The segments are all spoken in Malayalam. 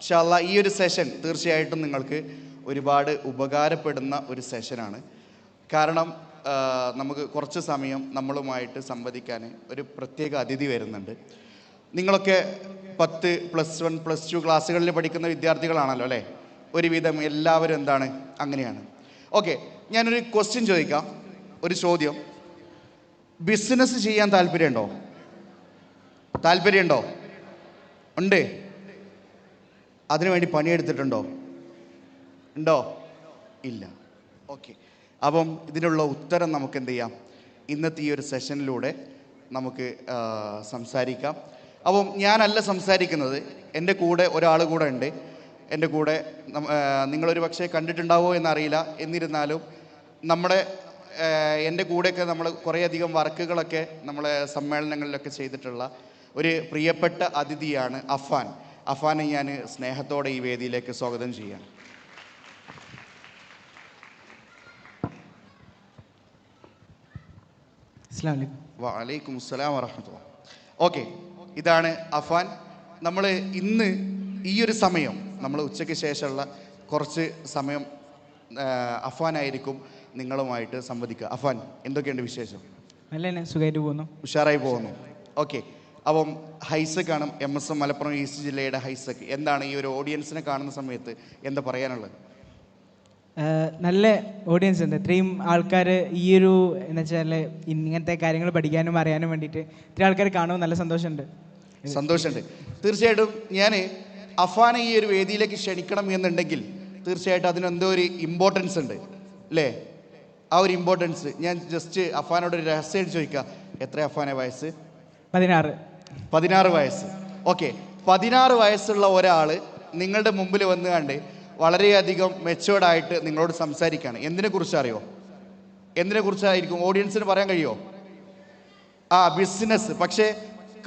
ഇൻഷാല്ല ഈ ഒരു സെഷൻ തീർച്ചയായിട്ടും നിങ്ങൾക്ക് ഒരുപാട് ഉപകാരപ്പെടുന്ന ഒരു സെഷനാണ് കാരണം നമുക്ക് കുറച്ച് സമയം നമ്മളുമായിട്ട് സംവദിക്കാൻ ഒരു പ്രത്യേക അതിഥി വരുന്നുണ്ട്. നിങ്ങളൊക്കെ പത്ത് പ്ലസ് വൺ പ്ലസ് ടു ക്ലാസ്സുകളിൽ പഠിക്കുന്ന വിദ്യാർത്ഥികളാണല്ലോ അല്ലേ? ഒരുവിധം എല്ലാവരും എന്താണ്? അങ്ങനെയാണ്. ഓക്കെ ഞാനൊരു ക്വസ്റ്റ്യൻ ചോദിക്കാം. ഒരു ചോദ്യം. ബിസിനസ് ചെയ്യാൻ താല്പര്യമുണ്ടോ? താല്പര്യമുണ്ടോ? ഉണ്ട്. അതിനുവേണ്ടി പണിയെടുത്തിട്ടുണ്ടോ? ഉണ്ടോ? ഇല്ല. ഓക്കെ. അപ്പം ഇതിനുള്ള ഉത്തരം നമുക്ക് എന്ത് ചെയ്യാം ഇന്നത്തെ ഈ ഒരു സെഷനിലൂടെ നമുക്ക് സംസാരിക്കാം. അപ്പം ഞാനല്ല സംസാരിക്കുന്നത്. എന്റെ കൂടെ ഒരാൾ കൂടെ ഉണ്ട്. എന്റെ കൂടെ നിങ്ങളൊരു പക്ഷേ കണ്ടിട്ടുണ്ടാവോ എന്നറിയില്ല. എന്നിരുന്നാലും നമ്മുടെ എന്റെ കൂടെയൊക്കെ നമ്മൾ കുറേയധികം വർക്കുകളൊക്കെ നമ്മളെ സമ്മേളനങ്ങളിലൊക്കെ ചെയ്തിട്ടുള്ള ഒരു പ്രിയപ്പെട്ട അതിഥിയാണ് അഫാൻ അഫാനെ ഞാൻ സ്നേഹത്തോടെ ഈ വേദിയിലേക്ക് സ്വാഗതം ചെയ്യാം വലൈക്കും അസ്സലാം വറഹമത്തുള്ള ഓക്കെ ഇതാണ് അഫാൻ നമ്മൾ ഇന്ന് ഈ ഒരു സമയം നമ്മൾ ഉച്ചയ്ക്ക് ശേഷമുള്ള കുറച്ച് സമയം അഫാനായിരിക്കും നിങ്ങളുമായിട്ട് സംവദിക്കുക. അഫാൻ എന്തൊക്കെയുണ്ട് വിശേഷം? നല്ല സുഖമായിട്ട് പോകുന്നു. ഉഷാറായി പോകുന്നു. ഓക്കെ അപ്പം ഹൈസെക് ആണ് M S M Malappuram east ജില്ലയുടെ ഹൈസക്. എന്താണ് ഈ ഒരു ഓഡിയൻസിനെ കാണുന്ന സമയത്ത് എന്താ പറയാനുള്ളത്? നല്ല ഓഡിയൻസ് ഉണ്ട്. ഇത്രയും ആൾക്കാർ ഈ ഒരു എന്ന് വെച്ചാൽ ഇങ്ങനത്തെ കാര്യങ്ങൾ പഠിക്കാനും അറിയാനും വേണ്ടിയിട്ട് ഇത്രയും ആൾക്കാർ കാണുമ്പോൾ നല്ല സന്തോഷമുണ്ട്. സന്തോഷമുണ്ട്. തീർച്ചയായിട്ടും ഞാൻ അഫാനെ ഈ ഒരു വേദിയിലേക്ക് ക്ഷണിക്കണം എന്നുണ്ടെങ്കിൽ തീർച്ചയായിട്ടും അതിനെന്തോ ഒരു ഇമ്പോർട്ടൻസ് ഉണ്ട്. അല്ലേ ആ ഒരു ഇമ്പോർട്ടൻസ് ഞാൻ ജസ്റ്റ് അഫാനോട് ഒരു രഹസ്യം ചോദിക്കാം. എത്ര അഫാനെ വയസ്സ്? പതിനാറ്. പതിനാറ് വയസ്സ്. ഓക്കെ പതിനാറ് വയസ്സുള്ള ഒരാൾ നിങ്ങളുടെ മുമ്പിൽ വന്ന് കണ്ട് വളരെയധികം മെച്ചുവേർഡായിട്ട് നിങ്ങളോട് സംസാരിക്കുകയാണ് എന്തിനെ കുറിച്ച് അറിയോ? എന്തിനെ കുറിച്ചായിരിക്കും ഓഡിയൻസിന് പറയാൻ കഴിയുമോ ആ ബിസിനസ് പക്ഷേ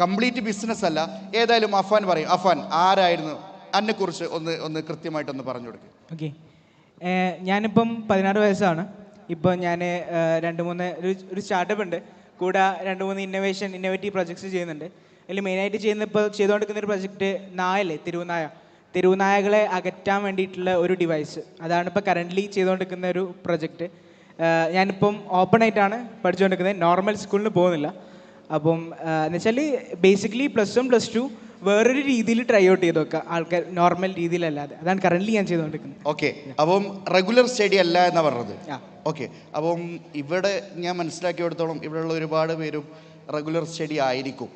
കംപ്ലീറ്റ് ബിസിനസ് അല്ല. ഏതായാലും അഫാൻ പറയും. അഫാൻ ആരായിരുന്നു? അതിനെക്കുറിച്ച് ഒന്ന് ഒന്ന് കൃത്യമായിട്ടൊന്ന് പറഞ്ഞു കൊടുക്കുക ഓക്കെ ഞാനിപ്പം പതിനാറ് വയസ്സാണ്. ഇപ്പോൾ ഞാൻ രണ്ട് മൂന്ന് ഒരു ഒരു സ്റ്റാർട്ടപ്പ് ഉണ്ട്. കൂടെ രണ്ട് മൂന്ന് ഇന്നോവേഷൻ ഇന്നോവേറ്റീവ് പ്രൊജക്ട്സ് ചെയ്യുന്നുണ്ട്. അതിൽ മെയിനായിട്ട് ചെയ്യുന്ന ഇപ്പോൾ ചെയ്തുകൊണ്ടിരിക്കുന്ന ഒരു പ്രൊജക്റ്റ് നായല്ലേ? തിരുവനായ തിരുവനായകളെ അകറ്റാൻ വേണ്ടിയിട്ടുള്ള ഒരു ഡിവൈസ് അതാണ് ഇപ്പോൾ കറന്റ്ലി ചെയ്തുകൊണ്ടിരിക്കുന്ന ഒരു പ്രൊജക്റ്റ് ഞാനിപ്പം ഓപ്പൺ ആയിട്ടാണ് പഠിച്ചുകൊണ്ടിരിക്കുന്നത് നോർമൽ സ്കൂളിന് പോകുന്നില്ല. അപ്പം എന്ന് വെച്ചാൽ basically plus one plus two വേറൊരു രീതിയിൽ ട്രൈ ഔട്ട് ചെയ്ത് നോക്കുക ആൾക്കാർ നോർമൽ രീതിയിലല്ലാതെ. അതാണ് കറന്റ് ഞാൻ ചെയ്തുകൊണ്ടിരിക്കുന്നത് ഓക്കെ അപ്പം റെഗുലർ സ്റ്റഡി അല്ല എന്നാണ് പറഞ്ഞത്. ഓക്കെ അപ്പം ഇവിടെ ഞാൻ മനസ്സിലാക്കിയെടുത്തോളം ഇവിടെയുള്ള ഒരുപാട് പേരും റെഗുലർ സ്റ്റഡി ആയിരിക്കും.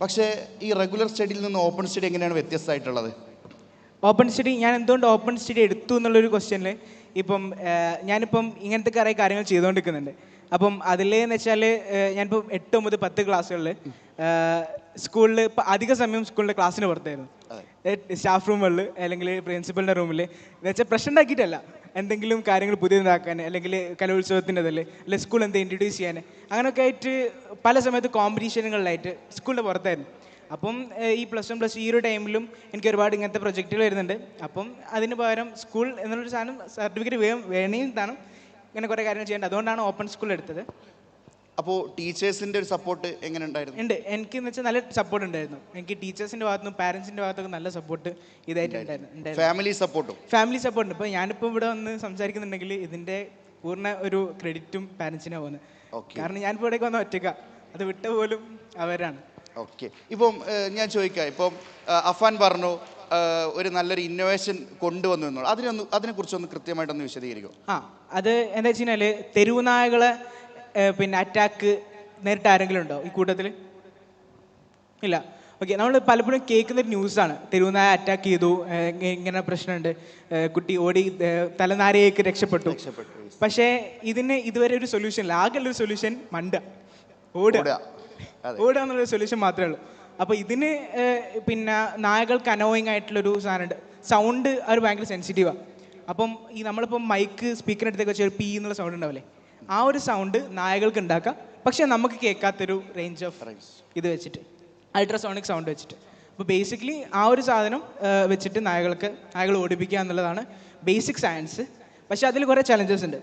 പക്ഷേ ഈ റെഗുലർ സ്റ്റഡിയിൽ നിന്ന് ഓപ്പൺ സ്റ്റഡി എങ്ങനെയാണ് വ്യത്യസ്തമായിട്ടുള്ളത്? ഓപ്പൺ സ്റ്റഡി ഞാൻ എന്തുകൊണ്ട് ഓപ്പൺ സ്റ്റഡി എടുത്തു എന്നുള്ളൊരു ക്വസ്റ്റ്യനിൽ ഇപ്പം ഞാനിപ്പം ഇങ്ങനത്തെ കുറേ കാര്യങ്ങൾ ചെയ്തുകൊണ്ടിരിക്കുന്നുണ്ട്. അപ്പം അതിലെന്ന് വെച്ചാൽ ഞാനിപ്പോൾ എട്ട് ഒമ്പത് പത്ത് ക്ലാസ്സുകളിൽ സ്കൂളിൽ ഇപ്പം അധിക സമയം സ്കൂളിന്റെ ക്ലാസ്സിന് പുറത്തായിരുന്നു. സ്റ്റാഫ് റൂമുകളിൽ അല്ലെങ്കിൽ പ്രിൻസിപ്പലിന്റെ റൂമിൽ എന്ന് വെച്ചാൽ പ്രശ്നം ഉണ്ടാക്കിയിട്ടല്ല. എന്തെങ്കിലും കാര്യങ്ങൾ പുതിയതാക്കാൻ അല്ലെങ്കിൽ കലോത്സവത്തിന്റെ അല്ലെ സ്കൂൾ എന്ത് ഇൻട്രൊഡ്യൂസ് ചെയ്യാൻ. അങ്ങനെയൊക്കെ ആയിട്ട് പല സമയത്ത് കോമ്പറ്റീഷനുകളിലായിട്ട് സ്കൂളിന്റെ പുറത്തായിരുന്നു. അപ്പം ഈ പ്ലസ് വൺ പ്ലസ് ഈ ഒരു ടൈമിലും എനിക്ക് ഒരുപാട് ഇങ്ങനത്തെ പ്രൊജക്റ്റുകൾ വരുന്നുണ്ട്. അപ്പം അതിന് പകരം സ്കൂൾ എന്നുള്ളൊരു സാധനം സർട്ടിഫിക്കറ്റ് വേണം വേണമെങ്കിൽ താനും ഇങ്ങനെ കുറേ കാര്യങ്ങൾ ചെയ്യേണ്ടത് അതുകൊണ്ടാണ് ഓപ്പൺ സ്കൂൾ എടുത്തത്. അപ്പോൾ ടീച്ചേഴ്സിന്റെ ഒരു സപ്പോർട്ട് എങ്ങനെ ഉണ്ടായിരുന്നു? ഉണ്ട്. എനിക്ക് എന്ന് വെച്ചാൽ നല്ല സപ്പോർട്ട് ഉണ്ടായിരുന്നു. എനിക്ക് ടീച്ചേഴ്സിന്റെ ഭാഗത്തുനിന്നും പാരന്റ്സിന്റെ ഭാഗത്തൊക്കെ നല്ല സപ്പോർട്ട് ഇതായിട്ട് ഉണ്ടായിരുന്നു. ഫാമിലി സപ്പോർട്ടും ഫാമിലി സപ്പോർട്ട് ഇപ്പോൾ ഞാനിപ്പോൾ ഇവിടെ വന്ന് സംസാരിക്കുന്നുണ്ടെങ്കിൽ ഇതിന്റെ പൂർണ ഒരു ക്രെഡിറ്റും പാരൻസിനെ പോകുന്നത്. കാരണം ഞാനിപ്പോൾ ഇവിടേക്ക് വന്ന ഒറ്റക്ക. അത് വിട്ട പോലും അവരാണ്. ഓക്കെ ഇപ്പം ഞാൻ ചോദിക്കാം. ഇപ്പം അഫാൻ പറഞ്ഞു ഒരു നല്ലൊരു ഇന്നോവേഷൻ കൊണ്ടുവന്നു എന്നുള്ളത്. അതിനൊന്ന് അതിനെക്കുറിച്ചൊന്ന് കൃത്യമായിട്ടൊന്ന് വിശദീകരിക്കും. ആ അത് എന്താ വെച്ച് കഴിഞ്ഞാൽ തെരുവ് നായകളെ ഏഹ്, പിന്നെ അറ്റാക്ക് നേരിട്ട് ആരെങ്കിലും ഉണ്ടോ ഈ കൂട്ടത്തിൽ? ഇല്ല. ഓക്കെ നമ്മൾ പലപ്പോഴും കേൾക്കുന്ന ഒരു ന്യൂസാണ് തെരുവുനായ അറ്റാക്ക് ചെയ്തു. ഇങ്ങനെ പ്രശ്നമുണ്ട്. കുട്ടി ഓടി തലനാരയേക്ക് രക്ഷപ്പെട്ടു. പക്ഷേ ഇതിന് ഇതുവരെ ഒരു സൊല്യൂഷൻ ഇല്ല. ആകെ ഒരു സൊല്യൂഷൻ മണ്ട. ഓടുക. ഓടുക. എന്നുള്ള സൊല്യൂഷൻ മാത്രമേ ഉള്ളൂ. അപ്പോൾ ഇതിന് പിന്നെ നായകൾക്ക് അനോയിങ് ആയിട്ടുള്ളൊരു സാധനമുണ്ട്. സൗണ്ട് അവർ ഭയങ്കര സെൻസിറ്റീവാണ് അപ്പം ഈ നമ്മളിപ്പം മൈക്ക് സ്പീക്കറിനടുത്തേക്ക് വെച്ചാൽ ഒരു പി എന്നുള്ള സൗണ്ട് ഉണ്ടാവില്ലേ? ആ ഒരു സൗണ്ട് നായകൾക്ക് ഉണ്ടാക്കാം. പക്ഷെ നമുക്ക് കേൾക്കാത്തൊരു റേഞ്ച് ഓഫ് ഇത് വെച്ചിട്ട് അൾട്രാസോണിക് സൗണ്ട് വെച്ചിട്ട്. അപ്പോൾ ബേസിക്കലി ആ ഒരു സാധനം വെച്ചിട്ട് നായകൾക്ക് നായകൾ ഓടിപ്പിക്കുക എന്നുള്ളതാണ് ബേസിക് സയൻസ് പക്ഷെ അതിൽ കുറേ ചലഞ്ചസ് ഉണ്ട്.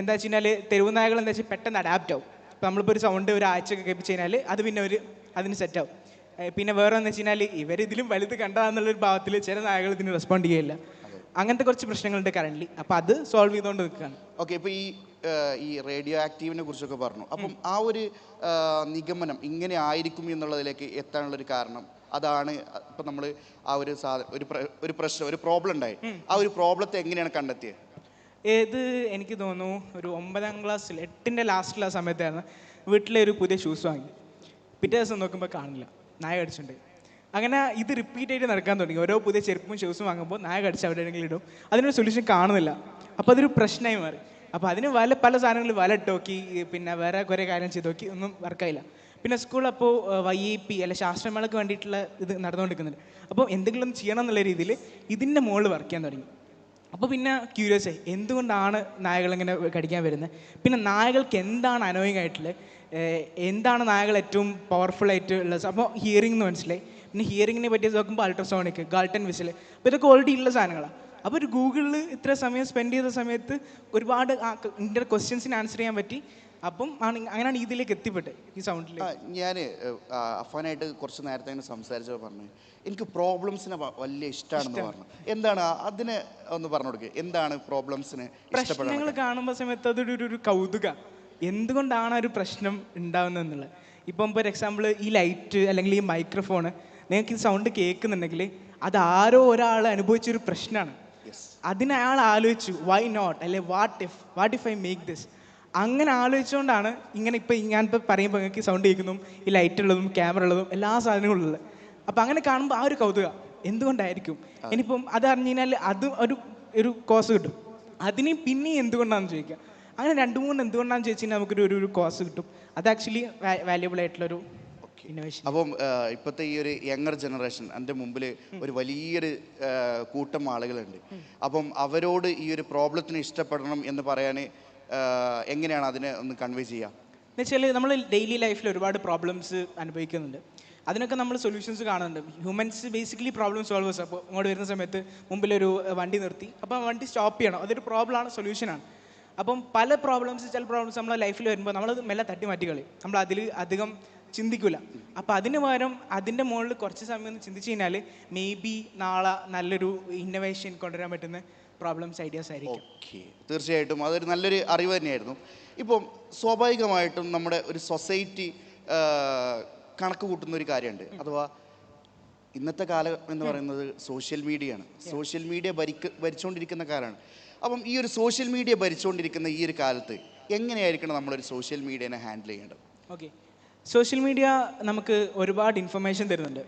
എന്താ വെച്ച് കഴിഞ്ഞാൽ തെരുവ് നായകൾ എന്താ വെച്ചാൽ പെട്ടെന്ന് അഡാപ്റ്റ് ആവും. അപ്പോൾ നമ്മളിപ്പോൾ ഒരു സൗണ്ട് ഒരു ആഴ്ചയൊക്കെ കേൾപ്പിച്ച് കഴിഞ്ഞാൽ അത് പിന്നെ ഒരു അതിന് സെറ്റ് ആവും. പിന്നെ വേറെ എന്ന് വെച്ച് കഴിഞ്ഞാൽ ഇവരിതിലും വലുത് കണ്ടതാന്നുള്ളൊരു ഭാവത്തിൽ ചില നായകൾ ഇതിന് റെസ്പോണ്ട് ചെയ്യില്ല അങ്ങനത്തെ കുറച്ച് പ്രശ്നങ്ങളുണ്ട് കറണ്ട്ലി അപ്പോൾ അത് സോൾവ് ചെയ്തുകൊണ്ട് നിൽക്കുകയാണ് ഓക്കെ ഇപ്പോൾ ഈ ഈ റേഡിയോ ആക്റ്റീവിനെ കുറിച്ചൊക്കെ പറഞ്ഞു. അപ്പം ആ ഒരു നിഗമനം ഇങ്ങനെ ആയിരിക്കും എന്നുള്ളതിലേക്ക് എത്താനുള്ളൊരു കാരണം അതാണ് ഇപ്പം നമ്മൾ ആ ഒരു സാധനം ഒരു ഒരു പ്രശ്നം ഒരു പ്രോബ്ലം ഉണ്ടായി ആ ഒരു പ്രോബ്ലത്തെ എങ്ങനെയാണ് കണ്ടെത്തിയത് ഏത് എനിക്ക് തോന്നുന്നു ഒരു ഒമ്പതാം ക്ലാസ്സിൽ എട്ടിന്റെ ലാസ്റ്റിലുള്ള സമയത്തായിരുന്നു വീട്ടിലെ ഒരു പുതിയ ഷൂസ് വാങ്ങി. പിറ്റേ ദിവസം നോക്കുമ്പോൾ കാണില്ല. നായ കടിച്ചിട്ടുണ്ട് അങ്ങനെ ഇത് റിപ്പീറ്റ് ആയിട്ട് നടക്കാൻ തുടങ്ങി. ഓരോ പുതിയ ചെരുപ്പും ഷൂസും വാങ്ങുമ്പോൾ നായ കടിച്ച് എവിടെയെങ്കിലും ഇടും. അതിനൊരു സൊല്യൂഷൻ കാണുന്നില്ല. അപ്പോൾ അതൊരു പ്രശ്നമായി മാറി. അപ്പോൾ അതിന് വല പല സാധനങ്ങൾ വല ഇട്ട് നോക്കി പിന്നെ വേറെ കുറെ കാര്യം ചെയ്ത് നോക്കി ഒന്നും വർക്കായില്ല പിന്നെ സ്കൂൾ അപ്പോൾ വൈ ഇ പി അല്ലെ ശാസ്ത്രമേളക്ക് വേണ്ടിയിട്ടുള്ള ഇത് നടന്നുകൊണ്ടിരിക്കുന്നുണ്ട്. അപ്പോൾ എന്തെങ്കിലും ചെയ്യണം എന്നുള്ള രീതിയിൽ ഇതിന്റെ മുകളിൽ വർക്ക് ചെയ്യാൻ തുടങ്ങി. അപ്പോൾ പിന്നെ ക്യൂരിയസ് ആയി എന്തുകൊണ്ടാണ് നായകൾ ഇങ്ങനെ കടിക്കാൻ വരുന്നത് പിന്നെ നായകൾക്ക് എന്താണ് അനോയിങ് ആയിട്ടുള്ളത് എന്താണ് നായകൾ ഏറ്റവും പവർഫുൾ ആയിട്ട് ഉള്ളത്? അപ്പോൾ ഹിയറിംഗ് എന്ന് മനസ്സിലായി. പിന്നെ ഹിയറിങ്ങിനെ പറ്റി നോക്കുമ്പോൾ അൾട്രാസോണിക് ഗാൾട്ടൻ വിസിൽ അപ്പോൾ ഇതൊക്കെ ഓൾറെഡി ഉള്ള സാധനങ്ങളാണ് അപ്പോൾ ഒരു ഗൂഗിളിൽ ഇത്ര സമയം സ്പെൻഡ് ചെയ്ത സമയത്ത് ഒരുപാട് ഇതിന്റെ ക്വസ്റ്റ്യൻസിന് ആൻസർ ചെയ്യാൻ പറ്റി. അപ്പം ആണ് അങ്ങനെയാണ് ഇതിലേക്ക് എത്തിപ്പെട്ടത് ഈ സൗണ്ടിൽ ഞാൻ അഫാനായിട്ട് കുറച്ച് നേരത്തെ അങ്ങനെ സംസാരിച്ചപ്പോൾ പറഞ്ഞു എനിക്ക് പ്രോബ്ലംസിനെ വലിയ ഇഷ്ടമാണെന്ന് പറഞ്ഞു. എന്താണ് അതിന് ഒന്ന് പറഞ്ഞു കൊടുക്കുക എന്താണ് പ്രോബ്ലംസിന് പ്രശ്നങ്ങൾ കാണുമ്പോൾ സമയത്ത് അതൊരു ഒരു- കൗതുക. എന്തുകൊണ്ടാണ് ഒരു പ്രശ്നം ഉണ്ടാവുന്നത് എന്നുള്ളത്? ഇപ്പം ഫോർ എക്സാമ്പിൾ ഈ ലൈറ്റ് അല്ലെങ്കിൽ ഈ മൈക്രോഫോണ് നിങ്ങൾക്ക് ഈ സൗണ്ട് കേൾക്കുന്നുണ്ടെങ്കിൽ അത് ആരോ ഒരാൾ അനുഭവിച്ചൊരു പ്രശ്നമാണ് അതിന് അയാൾ ആലോചിച്ചു വൈ നോട്ട് അല്ലെ what if what if I make this അങ്ങനെ ആലോചിച്ചുകൊണ്ടാണ് ഇങ്ങനെ ഇപ്പോൾ ഞാനിപ്പോൾ പറയുമ്പോൾ നിങ്ങൾക്ക് സൗണ്ട് കേൾക്കുന്നതും ഈ ലൈറ്റ് ഉള്ളതും ക്യാമറ ഉള്ളതും എല്ലാ സാധനങ്ങളും ഉള്ളത്. അപ്പം അങ്ങനെ കാണുമ്പോൾ ആ ഒരു കൗതുക എന്തുകൊണ്ടായിരിക്കും? ഇനിയിപ്പം അത് അറിഞ്ഞു കഴിഞ്ഞാൽ അത് ഒരു ഒരു കോസ് കിട്ടും. അതിനെയും പിന്നെ എന്തുകൊണ്ടാണെന്ന് ചോദിക്കുക അങ്ങനെ രണ്ട് മൂന്ന് എന്തുകൊണ്ടാണെന്ന് ചോദിച്ചു കഴിഞ്ഞാൽ നമുക്കൊരു ഒരു ഒരു കോസ് കിട്ടും. അത് ആക്ച്വലി വാല്യുബിൾ ആയിട്ടുള്ളൊരു ഇന്നോവേഷൻ അപ്പം ഇപ്പോഴത്തെ ഈ ഒരു യങ്ങർ ജനറേഷൻ എന്റെ മുമ്പിൽ ഒരു വലിയൊരു കൂട്ടം ആളുകളുണ്ട്. അപ്പം അവരോട് ഈ ഒരു പ്രോബ്ലത്തിന് ഇഷ്ടപ്പെടണം എന്ന് പറയാൻ എങ്ങനെയാണ് അതിനെ ഒന്ന് കൺവേ ചെയ്യുക എന്നുവെച്ചാൽ നമ്മൾ ഡെയിലി ലൈഫിൽ ഒരുപാട് പ്രോബ്ലംസ് അനുഭവിക്കുന്നുണ്ട്. അതിനൊക്കെ നമ്മൾ സൊല്യൂഷൻസ് കാണുന്നുണ്ട്. ഹ്യൂമൻസ് ബേസിക്കലി പ്രോബ്ലം സോൾവേഴ്സ് അപ്പോൾ ഇങ്ങോട്ട് വരുന്ന സമയത്ത് മുമ്പിലൊരു ഒരു വണ്ടി നിർത്തി. അപ്പോൾ വണ്ടി സ്റ്റോപ്പ് ചെയ്യണം. അതൊരു പ്രോബ്ലം ആണ് സൊല്യൂഷനാണ് അപ്പം പല പ്രോബ്ലംസ് ചില പ്രോബ്ലംസ് നമ്മളെ ലൈഫിൽ വരുമ്പോൾ നമ്മളത് മെല്ലെ തട്ടി മാറ്റി കളയും നമ്മൾ അതിൽ അധികം ചിന്തിക്കില്ല അപ്പോൾ അതിന് പകരം അതിന്റെ മുകളിൽ കുറച്ച് സമയം ഒന്ന് ചിന്തിച്ച് കഴിഞ്ഞാൽ മേ ബി നാളെ നല്ലൊരു ഇന്നോവേഷൻ കൊണ്ടുവരാൻ പറ്റുന്ന പ്രോബ്ലംസ് ഐഡിയാസ് ആയിരിക്കും. ഓക്കെ തീർച്ചയായിട്ടും. അതൊരു നല്ലൊരു അറിവ് തന്നെയായിരുന്നു. ഇപ്പം സ്വാഭാവികമായിട്ടും നമ്മുടെ ഒരു സൊസൈറ്റി കണക്ക് കൂട്ടുന്ന ഒരു കാര്യമുണ്ട്. അഥവാ ഇന്നത്തെ കാലം എന്ന് പറയുന്നത് സോഷ്യൽ മീഡിയയാണ് സോഷ്യൽ മീഡിയ ഭരിക്ക ഭരിച്ചുകൊണ്ടിരിക്കുന്ന കാലമാണ്. അപ്പം ഈ ഒരു സോഷ്യൽ മീഡിയ ഭരിച്ചുകൊണ്ടിരിക്കുന്ന ഈ ഒരു കാലത്ത് എങ്ങനെയായിരിക്കണം നമ്മളൊരു സോഷ്യൽ മീഡിയനെ ഹാൻഡിൽ ചെയ്യേണ്ടത്? ഓക്കെ സോഷ്യൽ മീഡിയ നമുക്ക് ഒരുപാട് ഇൻഫർമേഷൻ തരുന്നുണ്ട്.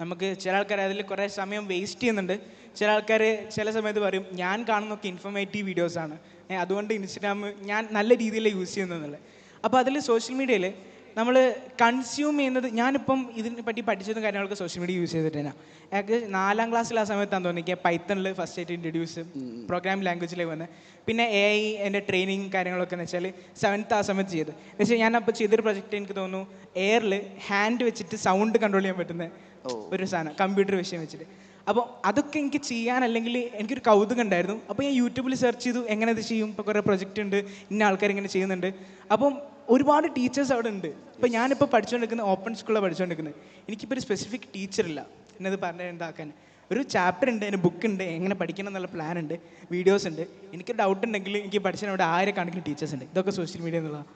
നമുക്ക് ചില ആൾക്കാർ അതിൽ കുറേ സമയം വേസ്റ്റ് ചെയ്യുന്നുണ്ട്. ചില ആൾക്കാർ ചില സമയത്ത് പറയും ഞാൻ കാണുന്നൊക്കെ ഇൻഫർമേറ്റീവ് വീഡിയോസാണ് അതുകൊണ്ട് ഇൻസ്റ്റാഗ്രാം ഞാൻ നല്ല രീതിയിൽ യൂസ് ചെയ്യുന്നുള്ളത് അപ്പോൾ അതിൽ സോഷ്യൽ മീഡിയയിൽ നമ്മൾ കൺസ്യൂം ചെയ്യുന്നത് ഞാനിപ്പം ഇതിനെ പറ്റി പഠിച്ചതും കാര്യങ്ങളൊക്കെ സോഷ്യൽ മീഡിയ യൂസ് ചെയ്തിട്ട് തന്നെ എനിക്ക് നാലാം ക്ലാസ്സിൽ ആ സമയത്താണ് തോന്നിക്കുക പൈത്തണിൽ ഫസ്റ്റ് ആയിട്ട് ഇൻട്രൊഡ്യൂസ് പ്രോഗ്രാം ലാംഗ്വേജിലേക്ക് വന്ന്. പിന്നെ എ ഐ എന്റെ ട്രെയിനിങ് കാര്യങ്ങളൊക്കെ എന്ന് വെച്ചാൽ സെവൻത്ത് ആ സമയത്ത് ചെയ്ത്. എന്ന് വെച്ചാൽ ഞാൻ അപ്പോൾ ചെയ്തൊരു പ്രൊജക്റ്റ് എനിക്ക് തോന്നുന്നു എയറിൽ ഹാൻഡ് വെച്ചിട്ട് സൗണ്ട് കൺട്രോൾ ചെയ്യാൻ പറ്റുന്ന ഒരു സാധനം കമ്പ്യൂട്ടർ വിഷയം വെച്ചിട്ട്. അപ്പോൾ അതൊക്കെ എനിക്ക് ചെയ്യാൻ അല്ലെങ്കിൽ എനിക്കൊരു കൗതുകം ഉണ്ടായിരുന്നു. അപ്പോൾ ഞാൻ യൂട്യൂബിൽ സെർച്ച് ചെയ്തു എങ്ങനെ ഇത് ചെയ്യും? ഇപ്പോൾ കുറേ പ്രൊജക്റ്റ് ഉണ്ട് ഇന്ന ആൾക്കാർ ഇങ്ങനെ ചെയ്യുന്നുണ്ട്. അപ്പം ഒരുപാട് ടീച്ചേഴ്സ് അവിടെ ഉണ്ട്. ഇപ്പോൾ ഞാനിപ്പോൾ പഠിച്ചുകൊണ്ടിരിക്കുന്ന ഓപ്പൺ സ്കൂളിലാണ് പഠിച്ചുകൊണ്ടിരിക്കുന്നത് എനിക്കിപ്പോൾ ഒരു സ്പെസിഫിക് ടീച്ചറില്ല എന്നത് പറഞ്ഞ എന്താക്കാൻ? ഒരു ചാപ്റ്റർ ഉണ്ട് അതിന് ബുക്ക് ഉണ്ട് എങ്ങനെ പഠിക്കണം എന്നുള്ള പ്ലാൻ ഉണ്ട് വീഡിയോസ് ഉണ്ട്. എനിക്ക് ഡൗട്ട് ഉണ്ടെങ്കിൽ എനിക്ക് പഠിച്ചാൽ അവിടെ ആയിരക്കണക്കിന് ടീച്ചേഴ്സ് ഉണ്ട്. ഇതൊക്കെ സോഷ്യൽ മീഡിയ എന്നുള്ളതാണ്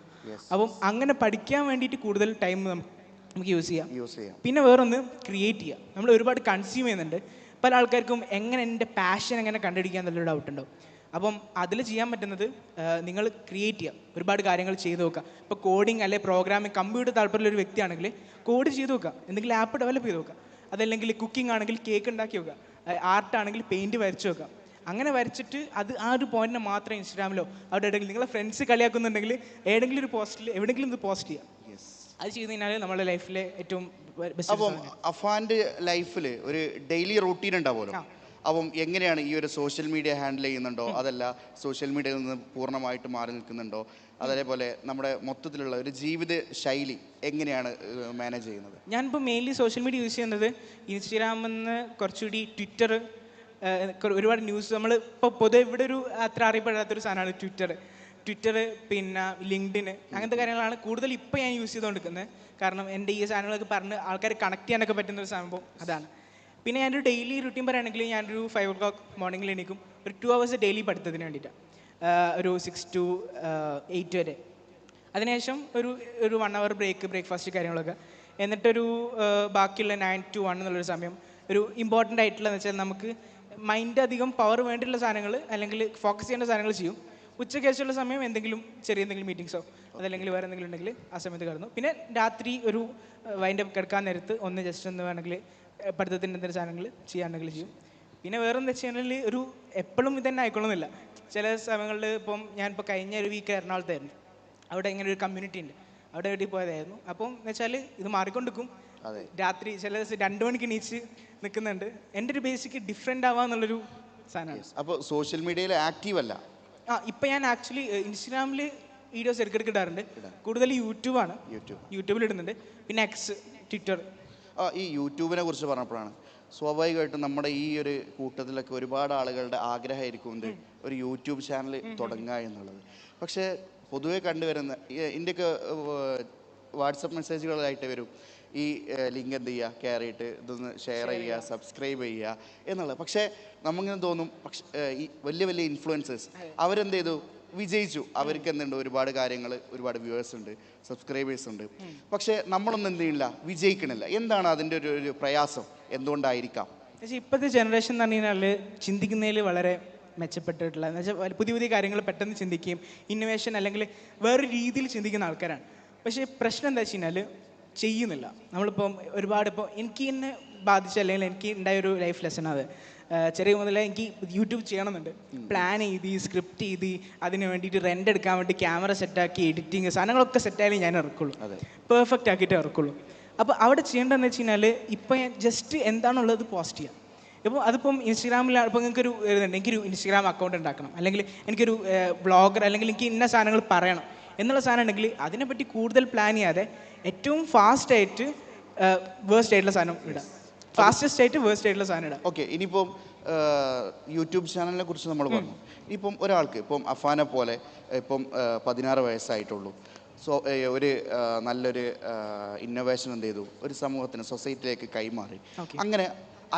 അപ്പം അങ്ങനെ പഠിക്കാൻ വേണ്ടിയിട്ട് കൂടുതൽ ടൈം നമുക്ക് യൂസ് ചെയ്യാം. യൂസ് ചെയ്യാം. പിന്നെ വേറൊന്ന് ക്രിയേറ്റ് ചെയ്യാം. നമ്മൾ ഒരുപാട് കൺസ്യൂം ചെയ്യുന്നുണ്ട്. പല ആൾക്കാർക്കും എങ്ങനെ എന്റെ പാഷൻ എങ്ങനെ കണ്ടുപിടിക്കുക എന്നുള്ളൊരു ഡൗട്ട് ഉണ്ടാവും. അപ്പം അതിൽ ചെയ്യാൻ പറ്റുന്നത് നിങ്ങൾ ക്രിയേറ്റ് ചെയ്യുക ഒരുപാട് കാര്യങ്ങൾ ചെയ്ത് നോക്കുക. ഇപ്പോൾ കോഡിങ് അല്ലെ പ്രോഗ്രാമിംഗ് കമ്പ്യൂട്ടർ താല്പര്യമുള്ള ഒരു വ്യക്തിയാണെങ്കിൽ കോഡ് ചെയ്ത് നോക്കുക. എന്തെങ്കിലും ആപ്പ് ഡെവലപ്പ് ചെയ്ത് നോക്കുക. അതല്ലെങ്കിൽ കുക്കിംഗ് ആണെങ്കിൽ കേക്ക് ഉണ്ടാക്കി നോക്കുക. ആർട്ട് ആണെങ്കിൽ പെയിന്റ് വരച്ച് നോക്കുക. അങ്ങനെ വരച്ചിട്ട് അത് ആ ഒരു പോയിന്റിനെ മാത്രം ഇൻസ്റ്റാഗ്രാമിലോ അവിടെ എവിടെയെങ്കിലും നിങ്ങളെ ഫ്രണ്ട്സ് കളിയാക്കുന്നുണ്ടെങ്കിൽ ഏതെങ്കിലും ഒരു പോസ്റ്റിൽ എവിടെയെങ്കിലും ഇത് പോസ്റ്റ് ചെയ്യുക അത് ചെയ്ത് കഴിഞ്ഞാൽ നമ്മുടെ ലൈഫിലെ ഏറ്റവും അപ്പം അഫാന്റെ ലൈഫിൽ ഒരു ഡെയിലി റൂട്ടീൻ ഉണ്ടാവുമല്ലോ. അപ്പം എങ്ങനെയാണ് ഈ ഒരു സോഷ്യൽ മീഡിയ ഹാൻഡിൽ ചെയ്യുന്നുണ്ടോ? അതല്ല സോഷ്യൽ മീഡിയയിൽ നിന്ന് പൂർണമായിട്ട് മാറി നിൽക്കുന്നുണ്ടോ? അതേപോലെ നമ്മുടെ മൊത്തത്തിലുള്ള ഒരു ജീവിത ശൈലി എങ്ങനെയാണ് മാനേജ് ചെയ്യുന്നത്? ഞാനിപ്പോൾ മെയിൻലി സോഷ്യൽ മീഡിയ യൂസ് ചെയ്യുന്നത് ഇൻസ്റ്റാഗ്രാമിൽ നിന്ന് കുറച്ചുകൂടി ട്വിറ്റർ ഒരുപാട് ന്യൂസ് നമ്മൾ ഇപ്പോൾ പൊതുവെ ഇവിടെ ഒരു അത്ര അറിയപ്പെടാത്തൊരു സാധനമാണ് ട്വിറ്റർ ട്വിറ്റർ പിന്നെ ലിങ്ക്ഡിന് അങ്ങനത്തെ കാര്യങ്ങളാണ് കൂടുതൽ ഇപ്പോൾ ഞാൻ യൂസ് ചെയ്തുകൊണ്ടിരിക്കുന്നത് കാരണം എന്റെ ഈ സാധനങ്ങളൊക്കെ പറഞ്ഞ് ആൾക്കാർ കണക്ട് ചെയ്യാനൊക്കെ പറ്റുന്ന ഒരു സംഭവം അതാണ്. പിന്നെ ഞാൻ ഒരു ഡെയിലി റുട്ടീൻ പറയുകയാണെങ്കിൽ ഞാനൊരു ഫൈവ് ഓ ക്ലോക്ക് മോർണിംഗിൽ എണീക്കും. ഒരു ടു അവേഴ്സ് ഡെയിലി പഠിത്തത്തിന് വേണ്ടിയിട്ടാണ് ഒരു സിക്സ് ടു എയ്റ്റ് വരെ. അതിനുശേഷം ഒരു ഒരു വൺ അവർ ബ്രേക്ക് ബ്രേക്ക്ഫാസ്റ്റ് കാര്യങ്ങളൊക്കെ. എന്നിട്ടൊരു ബാക്കിയുള്ള നയൻ ടു വൺ എന്നുള്ളൊരു സമയം. ഒരു ഇമ്പോർട്ടന്റ് ആയിട്ടുള്ളതെന്ന് വെച്ചാൽ നമുക്ക് മൈൻഡ് അധികം പവർ വേണ്ടിയുള്ള സാധനങ്ങൾ അല്ലെങ്കിൽ ഫോക്കസ് ചെയ്യേണ്ട സാധനങ്ങൾ ചെയ്യും. ഉച്ചയ്ക്ക് ശേഷമുള്ള സമയം എന്തെങ്കിലും ചെറിയ എന്തെങ്കിലും മീറ്റിങ്സോ അതല്ലെങ്കിൽ വേറെ എന്തെങ്കിലും ഉണ്ടെങ്കിൽ ആ സമയത്ത് കിടന്നു. പിന്നെ രാത്രി ഒരു വൈൻഡ് അപ്പ് കിടക്കാൻ നേരത്ത് ഒന്ന് ജസ്റ്റ് ഒന്ന് വേണമെങ്കിൽ പഠിത്തത്തിന്റെ എന്തെങ്കിലും സാധനങ്ങൾ ചെയ്യാണ്ടെങ്കിൽ ചെയ്യും. പിന്നെ വേറെ എന്താ വെച്ച് കഴിഞ്ഞാൽ ഒരു എപ്പോഴും ഇതന്നെ ആയിക്കൊള്ളുന്നില്ല. ചില സമയങ്ങളിൽ ഇപ്പം ഞാനിപ്പോൾ കഴിഞ്ഞ ഒരു വീക്ക് എറണാകുളത്തായിരുന്നു അവിടെ ഇങ്ങനെ ഒരു കമ്മ്യൂണിറ്റി ഉണ്ട്. അവിടെ വേണ്ടി പോയതായിരുന്നു. അപ്പം എന്ന് വെച്ചാൽ ഇത് മാറിക്കൊണ്ടിരിക്കും. രാത്രി ചില ദിവസം രണ്ട് മണിക്ക് എണീച്ച് നിൽക്കുന്നുണ്ട്. എന്റെ ഒരു ബേസിക് ഡിഫറെന്റ് ആവാന്നുള്ളൊരു സാധനമാണ്. അപ്പോൾ സോഷ്യൽ മീഡിയയിൽ ആക്റ്റീവ് അല്ല? ആ ഇപ്പം ഞാൻ ആക്ച്വലി ഇൻസ്റ്റാഗ്രാമിൽ വീഡിയോസ് ഇടയ്ക്കിടയ്ക്ക് ഇടാറുണ്ട്. കൂടുതൽ യൂട്യൂബാണ് യൂട്യൂബ് യൂട്യൂബിൽ ഇടുന്നുണ്ട്. പിന്നെ എക്സ് ട്വിറ്റർ ഈ യൂട്യൂബിനെ കുറിച്ച് പറഞ്ഞപ്പോഴാണ്. സ്വാഭാവികമായിട്ടും നമ്മുടെ ഈ ഒരു കൂട്ടത്തിലൊക്കെ ഒരുപാട് ആളുകളുടെ ആഗ്രഹമായിരിക്കും എന്ത് ഒരു യൂട്യൂബ് ചാനൽ തുടങ്ങുക എന്നുള്ളത്. പക്ഷേ പൊതുവെ കണ്ടുവരുന്ന ഇതിന്റെയൊക്കെ വാട്സപ്പ് മെസ്സേജുകളായിട്ട് വരും. ഈ ലിങ്ക് എന്ത് ചെയ്യുക കയറിയിട്ട് ഇതൊന്ന് ഷെയർ ചെയ്യുക സബ്സ്ക്രൈബ് ചെയ്യുക എന്നുള്ളത്. പക്ഷേ നമുക്കിങ്ങനെ തോന്നും പക്ഷേ ഈ വലിയ വലിയ ഇൻഫ്ലുവൻസേഴ്സ് അവരെന്ത് ചെയ്തു? വിജയിച്ചു. അവർക്ക് എന്തുണ്ട്? ഒരുപാട് കാര്യങ്ങൾ ഒരുപാട് വ്യൂവേഴ്സ് ഉണ്ട് സബ്സ്ക്രൈബേഴ്സ് ഉണ്ട്. പക്ഷേ നമ്മളൊന്നും എന്ത് ചെയ്യില്ല വിജയിക്കണില്ല. എന്താണ് അതിന്റെ ഒരു ഒരു പ്രയാസം? എന്തുകൊണ്ടായിരിക്കാം? പക്ഷേ ഇപ്പോഴത്തെ ജനറേഷൻ എന്ന് പറഞ്ഞു കഴിഞ്ഞാൽ ചിന്തിക്കുന്നതിൽ വളരെ മെച്ചപ്പെട്ടിട്ടുള്ള എന്ന് വെച്ചാൽ പുതിയ പുതിയ കാര്യങ്ങൾ പെട്ടെന്ന് ചിന്തിക്കുകയും ഇന്നോവേഷൻ അല്ലെങ്കിൽ വേറൊരു രീതിയിൽ ചിന്തിക്കുന്ന ആൾക്കാരാണ്. പക്ഷേ പ്രശ്നം എന്താ വെച്ച് കഴിഞ്ഞാൽ ചെയ്യുന്നില്ല. നമ്മളിപ്പം ഒരുപാട് ഇപ്പോൾ എനിക്ക് എന്നെ ബാധിച്ച അല്ലെങ്കിൽ എനിക്ക് ഉണ്ടായ ഒരു ലൈഫ് ലെസൺ അത്. ചെറിയ മുതലേ എനിക്ക് യൂട്യൂബ് ചെയ്യണമെന്നുണ്ട്. പ്ലാൻ ചെയ്ത് സ്ക്രിപ്റ്റ് ചെയ്ത് അതിന് വേണ്ടിയിട്ട് റെന്റ് എടുക്കാൻ വേണ്ടി ക്യാമറ സെറ്റാക്കി എഡിറ്റിങ് സാധനങ്ങളൊക്കെ സെറ്റായാലും ഞാൻ ഇറക്കുള്ളൂ. പെർഫെക്റ്റ് ആക്കിയിട്ട് ഇറക്കുള്ളൂ. അപ്പോൾ അവിടെ ചെയ്യേണ്ടതെന്ന് വെച്ച് കഴിഞ്ഞാൽ ഇപ്പം ഞാൻ ജസ്റ്റ് എന്താണുള്ളത് പോസ്റ്റ് ചെയ്യാം. ഇപ്പോൾ അതിപ്പം ഇൻസ്റ്റാഗ്രാമിലാണ് ഇപ്പോൾ നിങ്ങൾക്കൊരു ഇതുണ്ട്. എനിക്കൊരു ഇൻസ്റ്റാഗ്രാം അക്കൗണ്ട് ഉണ്ടാക്കണം. അല്ലെങ്കിൽ എനിക്കൊരു ബ്ലോഗർ അല്ലെങ്കിൽ എനിക്ക് ഇന്ന സാധനങ്ങൾ പറയണം എന്നുള്ള സാധനം ഉണ്ടെങ്കിൽ അതിനെപ്പറ്റി കൂടുതൽ പ്ലാൻ ചെയ്യാതെ ഏറ്റവും ഫാസ്റ്റായിട്ട് വേസ്റ്റ് ആയിട്ടുള്ള സാധനം ഇടാം. ഫാസ്റ്റസ്റ്റ് ആയിട്ട് വേസ്റ്റ് ആയിട്ടുള്ള സാധനം ഓക്കെ ഇനിയിപ്പം യൂട്യൂബ് ചാനലിനെ കുറിച്ച് നമ്മൾ പറഞ്ഞു. ഇപ്പം ഒരാൾക്ക് ഇപ്പം അഫാനെ പോലെ ഇപ്പം പതിനാറ് വയസ്സായിട്ടുള്ളൂ. സോ ഒരു നല്ലൊരു ഇന്നോവേഷൻ എന്ത് ചെയ്തു? ഒരു സമൂഹത്തിന് സൊസൈറ്റിയിലേക്ക് കൈമാറി. അങ്ങനെ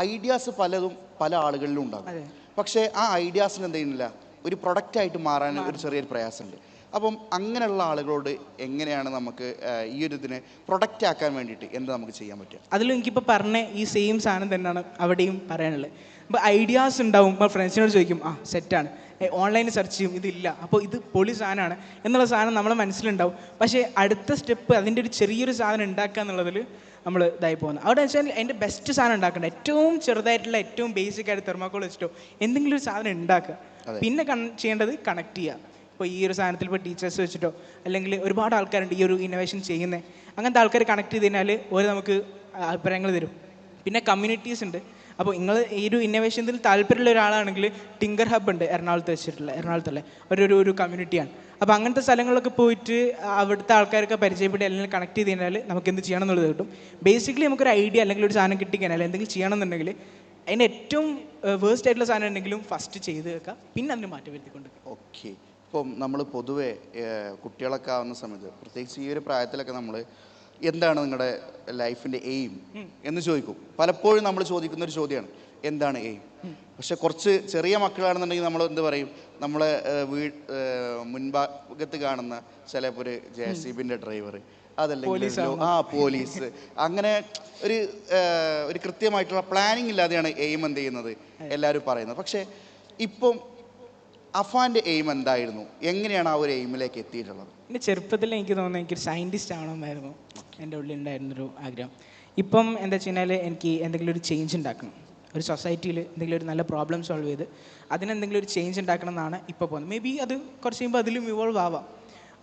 ഐഡിയാസ് പലതും പല ആളുകളിലും ഉണ്ടാകും. പക്ഷേ ആ ഐഡിയാസിന് എന്ത് ചെയ്യുന്നില്ല? ഒരു പ്രൊഡക്റ്റായിട്ട് മാറാൻ ഒരു ചെറിയൊരു പ്രയാസമുണ്ട്. അപ്പം അങ്ങനെയുള്ള ആളുകളോട് എങ്ങനെയാണ് നമുക്ക് ഈ ഒരു ഇതിനെ പ്രൊഡക്റ്റ് ആക്കാൻ വേണ്ടിയിട്ട് എന്ത് നമുക്ക് ചെയ്യാൻ പറ്റുക? അതിൽ എനിക്കിപ്പോൾ പറഞ്ഞ ഈ സെയിം സാധനം തന്നെയാണ് അവിടെയും പറയാനുള്ളത്. ഇപ്പോൾ ഐഡിയാസ് ഉണ്ടാവും. ഇപ്പോൾ ഫ്രണ്ട്സിനോട് ചോദിക്കും ആ സെറ്റാണ് ഓൺലൈനിൽ സെർച്ച് ചെയ്യും. ഇതില്ല. അപ്പോൾ ഇത് പൊളി സാധനമാണ്. എന്നുള്ള സാധനം നമ്മളെ മനസ്സിലുണ്ടാവും. പക്ഷേ അടുത്ത സ്റ്റെപ്പ് അതിന്റെ ഒരു ചെറിയൊരു സാധനം ഉണ്ടാക്കുക എന്നുള്ളതിൽ നമ്മൾ ഇതായി പോകുന്നത് അവിടെ വെച്ചാൽ എന്റെ ബെസ്റ്റ് സാധനം ഉണ്ടാക്കേണ്ട. ഏറ്റവും ചെറുതായിട്ടുള്ള ഏറ്റവും ബേസിക് ആയിട്ട് തെർമാക്കോൾ വെച്ചിട്ടോ എന്തെങ്കിലും ഒരു സാധനം ഉണ്ടാക്കുക. പിന്നെ കൺ ചെയ്യേണ്ടത് കണക്ട് ചെയ്യുക. ഇപ്പോൾ ഈ ഒരു സാധനത്തിൽ ഇപ്പോൾ ടീച്ചേഴ്സ് വെച്ചിട്ടോ അല്ലെങ്കിൽ ഒരുപാട് ആൾക്കാരുണ്ട് ഈ ഒരു ഇന്നോവേഷൻ ചെയ്യുന്നത് അങ്ങനത്തെ ആൾക്കാർ കണക്ട് ചെയ്ത് കഴിഞ്ഞാൽ ഒരു നമുക്ക് അഭിപ്രായങ്ങൾ തരും. പിന്നെ കമ്മ്യൂണിറ്റീസ് ഉണ്ട്. അപ്പോൾ നിങ്ങൾ ഈ ഒരു ഇന്നോവേഷനിൽ താല്പര്യമുള്ള ഒരാളാണെങ്കിൽ ടിങ്കർ ഹബ് ഉണ്ട് എറണാകുളത്ത് വെച്ചിട്ടുള്ള എറണാകുളത്തുള്ള ഒരു ഒരു കമ്മ്യൂണിറ്റിയാണ് അപ്പോൾ അങ്ങനത്തെ സ്ഥലങ്ങളിലൊക്കെ പോയിട്ട് അവിടുത്തെ ആൾക്കാരൊക്കെ പരിചയപ്പെട്ട് അല്ലെങ്കിൽ കണക്ട് ചെയ്ത് കഴിഞ്ഞാൽ നമുക്ക് എന്ത് ചെയ്യണം എന്നുള്ളത് കിട്ടും. ബേസിക്കലി നമുക്കൊരു ഐഡിയ അല്ലെങ്കിൽ ഒരു സാധനം കിട്ടിക്കഴിഞ്ഞാൽ എന്തെങ്കിലും ചെയ്യണം എന്നുണ്ടെങ്കിൽ അതിന്റെ ഏറ്റവും വേസ്റ്റ് ആയിട്ടുള്ള സാധനം ഉണ്ടെങ്കിലും ഫസ്റ്റ് ചെയ്ത് വെക്കുക. പിന്നെ അതിന് മാറ്റി വരുത്തിക്കൊണ്ട് ഓക്കെ ഇപ്പം നമ്മൾ പൊതുവെ കുട്ടികളൊക്കെ ആവുന്ന സമയത്ത് പ്രത്യേകിച്ച് ഈ ഒരു പ്രായത്തിലൊക്കെ നമ്മൾ എന്താണ് നിങ്ങളുടെ ലൈഫിന്റെ എയിം എന്ന് ചോദിക്കും. പലപ്പോഴും നമ്മൾ ചോദിക്കുന്ന ഒരു ചോദ്യമാണ് എന്താണ് എയിം? പക്ഷെ കുറച്ച് ചെറിയ മക്കളാണെന്നുണ്ടെങ്കിൽ നമ്മൾ എന്ത് പറയും? നമ്മളെ വീ മുൻഭാഗത്ത് കാണുന്ന ചിലപ്പോൾ ഒരു ജെ സി ബിന്റെ ഡ്രൈവർ അതല്ലെങ്കിൽ ആ പോലീസ്. അങ്ങനെ ഒരു ഒരു കൃത്യമായിട്ടുള്ള പ്ലാനിങ് ഇല്ലാതെയാണ് എയിം എന്ത് ചെയ്യുന്നത് എല്ലാവരും പറയുന്നത്. പക്ഷേ ഇപ്പം അഫാന്റെ എയിം എന്തായിരുന്നു? എങ്ങനെയാണ് ആ ഒരു എയിമിലേക്ക് എത്തിയിട്ടുള്ളത്? എന്റെ ചെറുപ്പത്തിൽ എനിക്ക് തോന്നുന്നു എനിക്കൊരു സയന്റിസ്റ്റ് ആവണമെന്നായിരുന്നു എന്റെ ഉള്ളിൽ ഉണ്ടായിരുന്നൊരു ആഗ്രഹം. ഇപ്പം എന്താ വെച്ച് കഴിഞ്ഞാൽ എനിക്ക് എന്തെങ്കിലും ഒരു ചേഞ്ച് ഉണ്ടാക്കണം. ഒരു സൊസൈറ്റിയിൽ എന്തെങ്കിലും ഒരു നല്ല പ്രോബ്ലം സോൾവ് ചെയ്ത് അതിനെന്തെങ്കിലും ഒരു ചേഞ്ച് ഉണ്ടാക്കണം എന്നാണ് ഇപ്പോൾ പോകുന്നത്. മേ ബി അത് കുറച്ച് കഴിയുമ്പോൾ അതിലും ഇവോൾവ് ആവാം.